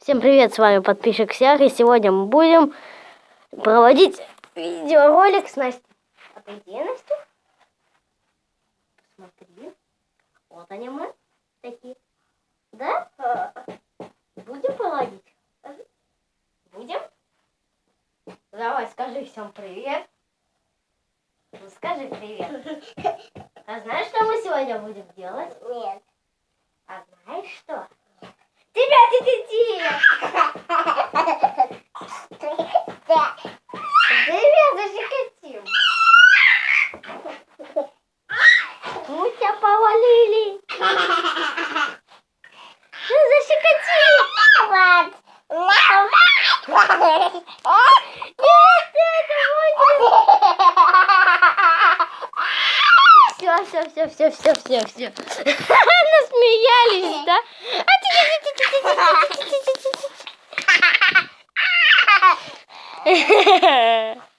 Всем привет, с вами подписчик Сяр, и сегодня мы будем проводить видеоролик с Настей. А ты где, Настя? Смотри, вот они мы, такие. Да? Будем проводить? Будем? Давай, скажи всем привет. Ну, скажи привет. А знаешь, что мы сегодня будем делать? Нет. А знаешь что? Тебя, детектив! Тебя защекотим. Мы тебя повалили. Ну, защекотим. Вот. Нет, это Все, все, все, все, все, все, все. Насмеялись, да? А